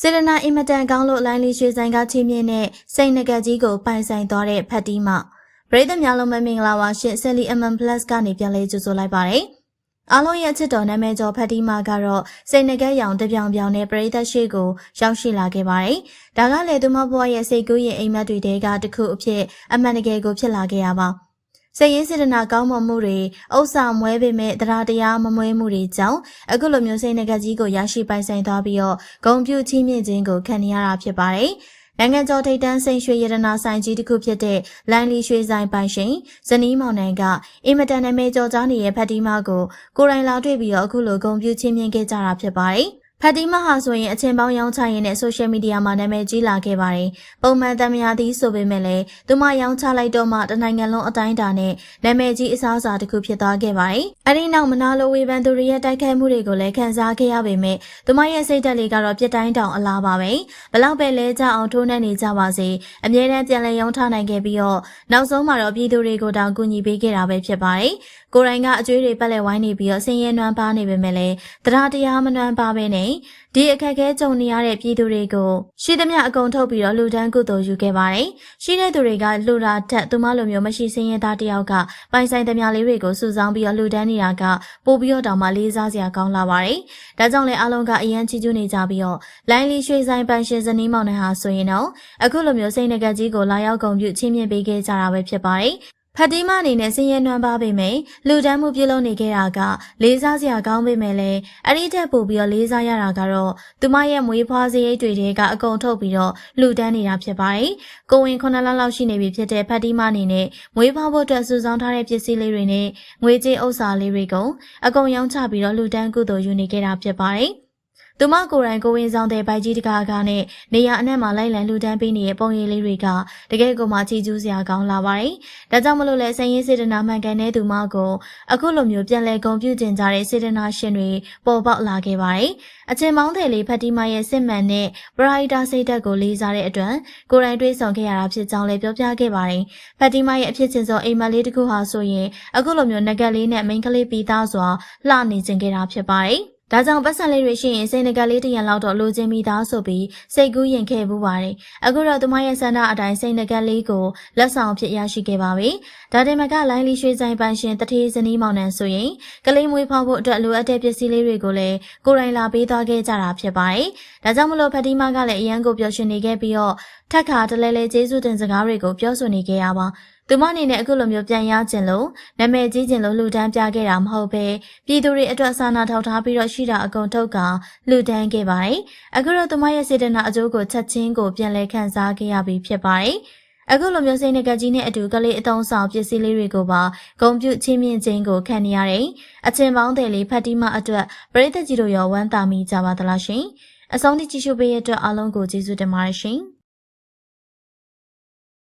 စေရနာအင်မတန်ကောင်းလို့လိုင်းလီရွှေဆိုင်ကချီးမြှင့်တဲ့စိတ်ငကက်ကြီးကိုပိုင်ဆိုင်သွားတဲ့ဖတ်တီးမှပရိသတ်များလုံးမမင်္ဂလာပါရှင်ဆယ်လီအမန်ပလတ်ကနေပြန်လဲကြိုဆိုလိုက်ပါတယ်အားလုံးရဲ့ချစ်တော်နာမည်ကျော်ဖတ်တီးမှကတော့စိတ်ငကက်ရောင်တပြောင်ပြောင်နဲ့ပရိသတ်ရှိကိုရောက်ရှိလာခဲ့ပါတယ်ဒါကလည်းသူမဘွားရဲ့စိတ်ကူးရဲ့အိမ်မက်တွေတဲကတစ်ခုအဖြစ်အမှန်တကယ်ကိုဖြစ်လာခဲ့ရပါ စိတ်ရင်းစေတနာကောင်းမွန်မှုတွေဥစ္စာမွဲပေမဲ့တရားတရားမမွဲမှုတွေကြောင့်အခုလိုမျိုးစိတ်ငကက်ကြီးကိုရရှိပိုင်ဆိုင်သွားပြီးတော့ဂုံပြူချီးမြှင့်ခြင်းကိုခံရတာဖြစ်ပါတယ်။နိုင်ငံကျော်ထိပ်တန်းစိန်ရွှေရတနာဆိုင်ကြီးတစ်ခုဖြစ်တဲ့လိုင်းလီရွှေဆိုင်ပိုင်ရှင်ဇနီးမောင်နှံကအင်မတန်နာမည်ကျော်ကြားနေတဲ့ဖတ်တီမာကိုကိုရိုင်းလာတွေ့ပြီးတော့အခုလိုဂုံပြူချီးမြှင့်ခဲ့ကြတာဖြစ်ပါတယ်။ ဖတ်တီမာဟာဆိုရင်အချင်းပေါင်းရောင်းချရင်းနဲ့ဆိုရှယ်မီဒီယာမှာနာမည်ကြီးလာခဲ့ပါတယ်။ပုံမှန်တမယာသည်ဆိုပေမဲ့လည်းသူမရောင်းချလိုက်တော့မှတနိုင်ငံလုံးအတိုင်းအတာနဲ့နာမည်ကြီးအစားအစာတစ်ခုဖြစ်သွားခဲ့ပါတယ်။အဲဒီနောက်မနာလိုဝေဖန်သူတွေရဲ့တိုက်ခိုက်မှုတွေကိုလည်းခံစားခဲ့ရပေမဲ့သူမရဲ့စိတ်ဓာတ်လေးကတော့ပြစ်တိုင်းတောင်အလားပါပဲ။ဘလောက်ပဲလဲကြအောင်ထိုးနှက်နေကြပါစေ။အမြဲတမ်းပြန်လည်ရောင်းချနိုင်ခဲ့ပြီးတော့နောက်ဆုံးမှာတော့ပြည်သူတွေကိုတောင်ကူညီပေးခဲ့တာပဲဖြစ်ပါတယ်။ကိုရိုင်းကအကျွေးတွေပက်လက်ဝိုင်းနေပြီးတော့ဆင်းရဲနွမ်းပါနေပေမဲ့လည်းတရားတရားမနွမ်းပါပဲနဲ့ဒီအခက်အခဲကြုံနေရတဲ့ပြည်သူတွေကိုရှိသမျှအကုန်ထုတ်ပြီးတော့လူဒန်းကုသိုလ်ယူခဲ့ပါတယ်။ရှိတဲ့သူတွေကလူတာတက်သူမလိုမျိုးမရှိစင်းရဲသားတယောက်ကပိုင်ဆိုင်သမျှလေးတွေကိုစုဆောင်းပြီးတော့လူဒန်းနေတာကပို့ပြီးတော့တောင်မှလေးစားစရာကောင်းလာပါတယ်။ဒါကြောင့်လည်းအားလုံးကအရန်ချီးကျူးနေကြပြီးတော့လိုင်းလီရွှေဆိုင်ပန်ရှင်ဇနီးမောင်နှံဟာဆိုရင်တော့အခုလိုမျိုးစိတ်ငကကြီးကိုလာရောက်ဂုံပြုချင်းမြင့်ပေးခဲ့ကြတာပဲဖြစ်ပါတယ်။ ဖတ်တီမအနေနဲ့စင်ရဲနွမ်းပါပေမယ့်လူတန်းမှုပြုလုပ်နေခဲ့တာကလေးစားစရာကောင်းပေမဲ့လည်းအဲ့ဒီတက်ပို့ပြီးတော့လေးစားရတာကတော့သူမရဲ့မွေးဖွားစရိတ်တွေတဲကအကုန်ထုတ်ပြီးတော့လူတန်းနေတာဖြစ်ပါတယ်။ကိုဝင်9လလောက်ရှိနေပြီဖြစ်တဲ့ဖတ်တီမအနေနဲ့မွေးဖွားဖို့အတွက်စုဆောင်းထားတဲ့ပစ္စည်းလေးတွေနဲ့ငွေကြေးဥစ္စာလေးတွေကိုအကုန်ရောင်းချပြီးတော့လူတန်းကုသိုလ်ယူနေခဲ့တာဖြစ်ပါတယ်။ သူမကိုယ်တိုင်ကိုဝင်ဆောင်တဲ့ဘိုက်ကြီးတကားကားနဲ့နေရအနှံ့မှာလိုက်လံလူတန်းပေးနေတဲ့ပုံရိပ်လေးတွေကတကယ်ကိုမှချီကျူးစရာကောင်းလာပါတယ်။ဒါကြောင့်မလို့လဲစင်ရင်စေတနာမှန်ကန်တဲ့သူမကိုအခုလိုမျိုးပြန်လဲဂုံပြုကျင်ကြတဲ့စေတနာရှင်တွေပေါ်ပေါက်လာခဲ့ပါတယ်။အချင်းမောင်းတယ်လေးဖတ်တီမာရဲ့စစ်မှန်တဲ့ပရိုက်တာစိတ်ဓာတ်ကိုလေးစားတဲ့အတွက်ကိုယ်တိုင်တွေးဆောင်ခဲ့ရတာဖြစ်ကြောင်းလည်းပြောပြခဲ့ပါတယ်။ဖတ်တီမာရဲ့အဖြစ်ချင်းဆုံးအိမ်မလေးတစ်ခုဟာဆိုရင်အခုလိုမျိုးငကက်လေးနဲ့မိန်းကလေးပြီးသားစွာလှနေကျင်ခဲ့တာဖြစ်ပါတယ်။ ဒါကြောင့်ပတ်စံလေးတွေရှိရင်စိတ်ငကလေးတရံလောက်တော့လိုချင်မိသားဆိုပြီးစိတ်ကူးရင်ခဲ့မှုပါတယ်။အခုတော့သူမရဲ့ဆန္ဒအတိုင်းစိတ်ငကလေးကိုလက်ဆောင်ဖြစ်ရရှိခဲ့ပါပြီ။ဒါတင်မကလိုင်းလီရွှေဆိုင်ပန်းရှင်တထေးဇနီးမောင်နှံဆိုရင်ကလေးမွေးဖောက်ဖို့အတွက်လိုအပ်တဲ့ပစ္စည်းလေးတွေကိုလည်းကိုရိုင်းလာပေးသွားခဲ့ကြတာဖြစ်ပါတယ်။ဒါကြောင့်မလို့ဖတီမာကလည်းအရန်ကိုပျော်ရွှင်နေခဲ့ပြီးတော့ ထက်ခါတလဲလဲကျေးဇူးတင်စကားတွေကိုပြောဆိုနေခဲ့ရပါသူမအနေနဲ့အခုလိုမျိုးပြန်ရခြင်းလို့နာမည်ကြီးခြင်းလို့လှူဒန်းပြခဲ့တာမဟုတ်ပဲပြည်သူတွေအတွက်စာနာထောက်ထားပြီးတော့ရှိတာအကုန်ထုတ်ကလှူဒန်းခဲ့ပါတယ်။အခုတော့သူမရဲ့စေတနာအကျိုးကိုချက်ချင်းကိုပြန်လဲခံစားခဲ့ရပြီဖြစ်ပါတယ်။အခုလိုမျိုးစိတ်နဲ့ကကြီးနဲ့အတူကလေးအတုံးဆောင်ပစ္စည်းလေးတွေကိုပါဂုံပြုချင်းမြင့်ခြင်းကိုခံနေရတယ်။အချင်းပေါင်းတယ်လေးဖတ်တီမအတွက်ပရိသတ်ကြီးတို့ရောဝမ်းသာမိကြပါသလားရှင်။အဆုံးထိကြည့်ရှုပေးရတဲ့အတွက်အားလုံးကိုကျေးဇူးတင်ပါတယ်ရှင်။